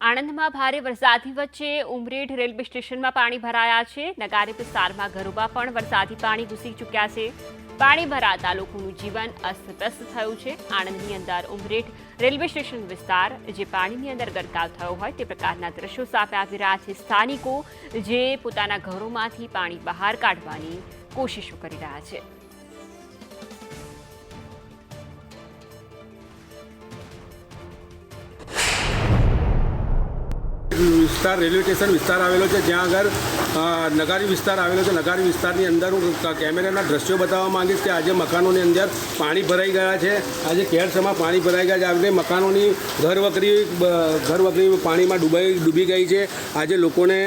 આણંદમાં ભારે વરસાદની વચ્ચે ઉમરેઠ રેલવે સ્ટેશનમાં પાણી ભરાયા છે. નગારી વિસ્તારમાં ઘરોમાં પણ વરસાદી પાણી ઘૂસી ચૂક્યા છે. પાણી ભરાતા લોકોનું જીવન અસ્તવ્યસ્ત થયું છે. આણંદની અંદર ઉમરેઠ રેલવે સ્ટેશન વિસ્તાર, જે પાણીની અંદર ગરકાવ થયો હોય તે પ્રકારના દ્રશ્યો સામે આવી રહ્યા છે. સ્થાનિકો જે પોતાના ઘરોમાંથી પાણી બહાર કાઢવાની કોશિશો કરી રહ્યા છે. વિસ્તાર, રેલવે સ્ટેશન વિસ્તાર આવેલો છે. જ્યાં આગળ નગારી વિસ્તાર આવેલો છે. નગારી વિસ્તારની અંદર હું કેમેરાના દ્રશ્યો બતાવવા માંગીશ કે આજે મકાનોની અંદર પાણી ભરાઈ ગયા છે. આજે કેરસમાં પાણી ભરાઈ ગયા છે. આજે મકાનોની ઘર વકરી ઘર વકરી પાણીમાં ડૂબાઈ, ડૂબી ગઈ છે. આજે લોકોને,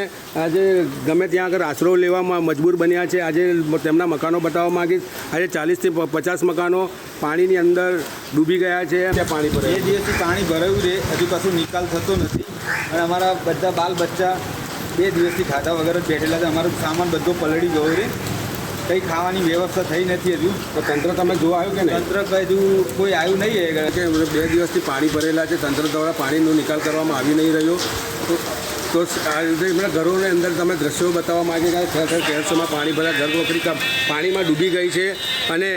આજે ગમે ત્યાં આગળ આશરો લેવામાં મજબૂર બન્યા છે. આજે તેમના મકાનો બતાવવા માંગીશ. આજે ચાલીસથી પચાસ મકાનો પાણીની અંદર ડૂબી ગયા છે. ત્યાં પાણી બે એ દિવસથી પાણી ભરાયું છે. હજુ કશું નિકાલ થતો નથી. અને અમારા બધા બાલ બચ્ચા બે દિવસથી ખાધા વગર જ બેઠેલા છે. અમારો સામાન બધો પલળી ગયો છે. કંઈ ખાવાની વ્યવસ્થા થઈ નથી હજુ. તો તંત્ર તમે જોવા આવ્યું કે નહીં? તંત્ર હજુ કોઈ આવ્યું નહીં એ કે બે દિવસથી પાણી ભરેલા છે. તંત્ર દ્વારા પાણીનો નિકાલ કરવામાં આવી નહીં રહ્યો. તો તો આ રીતે એમના ઘરોની અંદર તમે દ્રશ્યો બતાવવા માગે કે ખરેખર કેરસોમાં પાણી ભરા ઘર વખરી પાણીમાં ડૂબી ગઈ છે. અને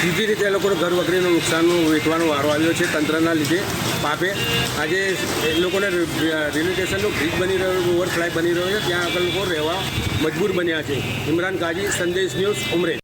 સીધી રીતે એ લોકોને ઘર વખરીનું નુકસાનનું વેઠવાનો વારો આવ્યો છે તંત્રના લીધે પાપે. આજે એ લોકોને રેલવે સ્ટેશનનો બ્રિજ બની રહ્યો, ઓવરફ્લાય બની રહ્યો છે. ત્યાં આગળ લોકો રહેવા મજબૂર બન્યા છે. ઇમરાન કાજી, સંદેશ ન્યૂઝ ઉમરે